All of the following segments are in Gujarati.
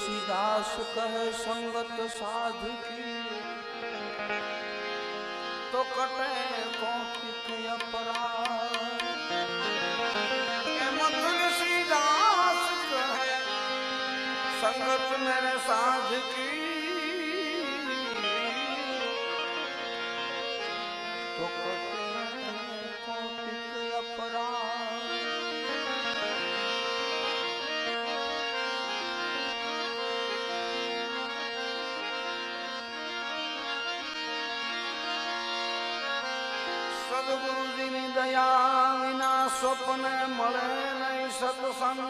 तुलसीदास कह संगत साधु की तो कटे कौतिक अपराधीदास कह संगत मेरे साधु की સદગુરુજીની દયા વિના સ્વપ્ન મળે નહીં સત્સંગ.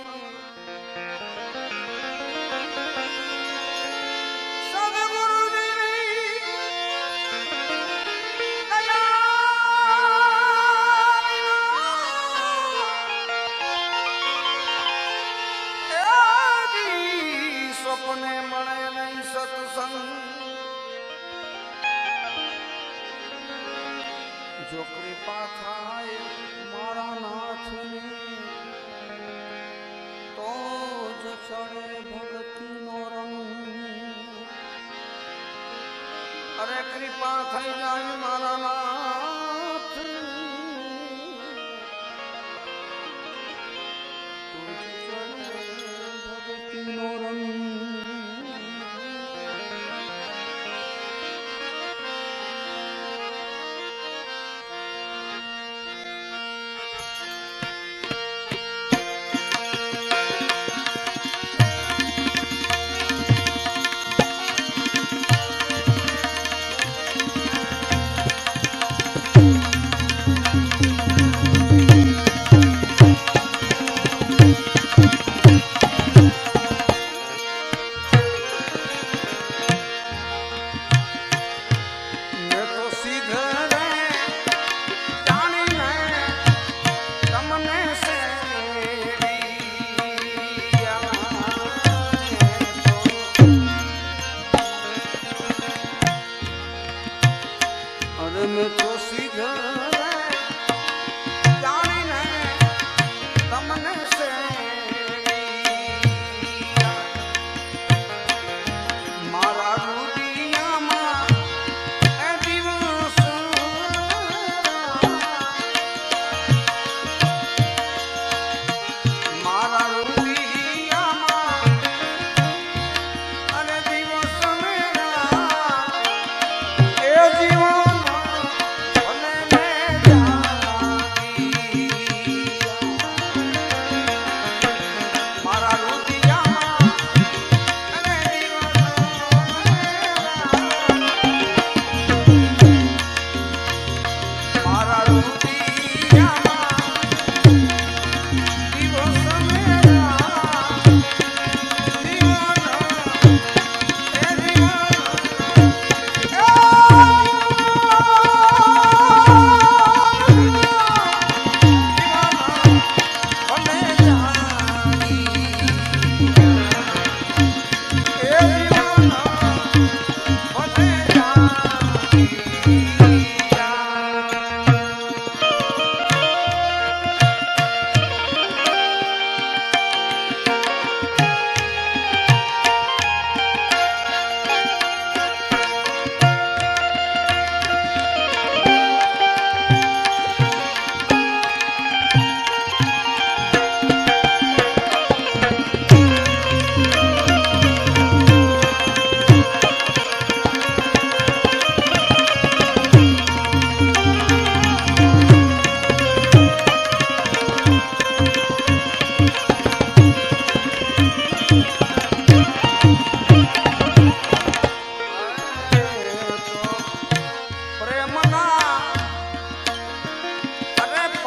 જો કૃપા થાય મારા નાથની, તો જ ચડે ભક્તિનો રંગ. અરે કૃપા થઈ જાય મારા નાથ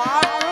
Bye.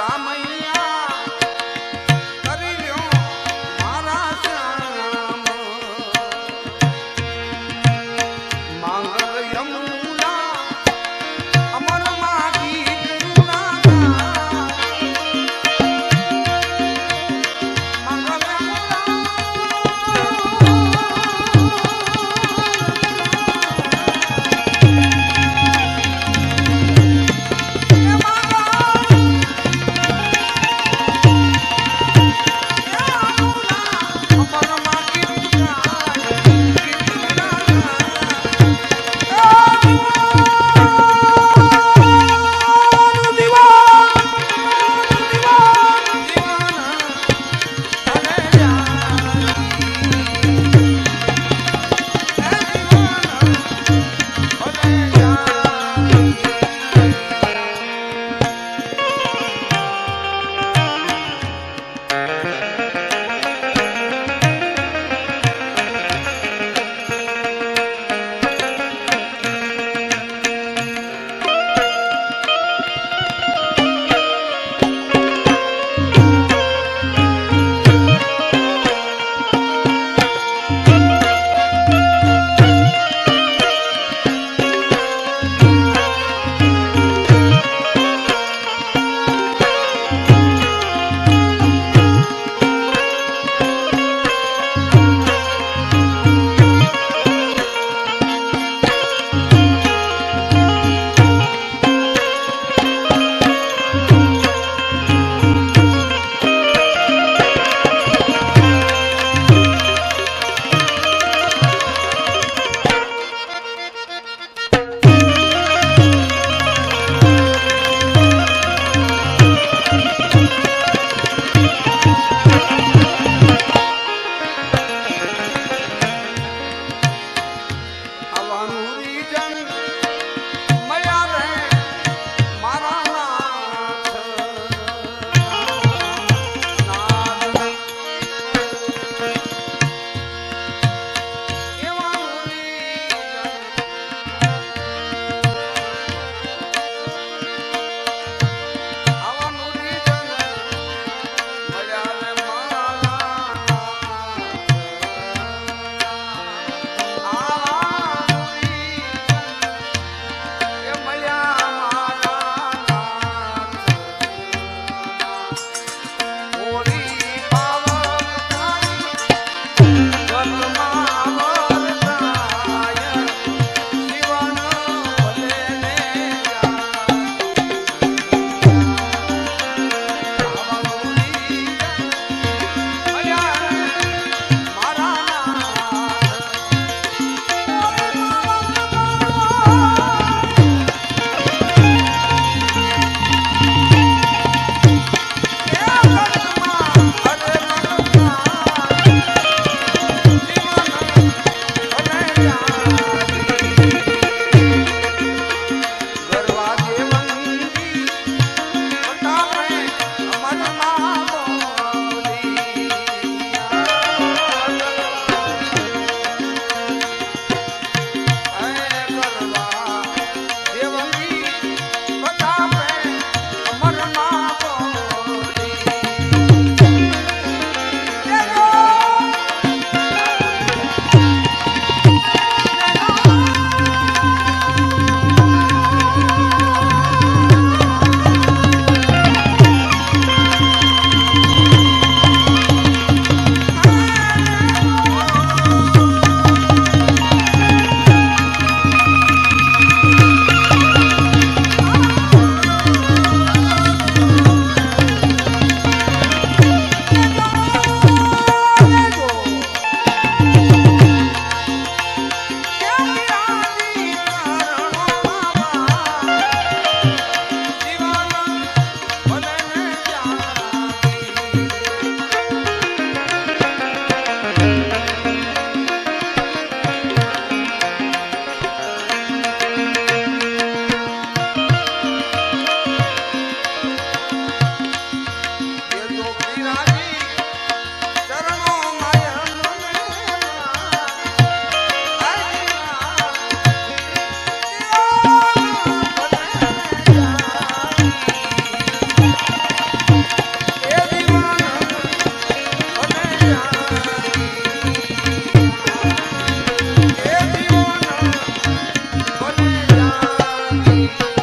श्याम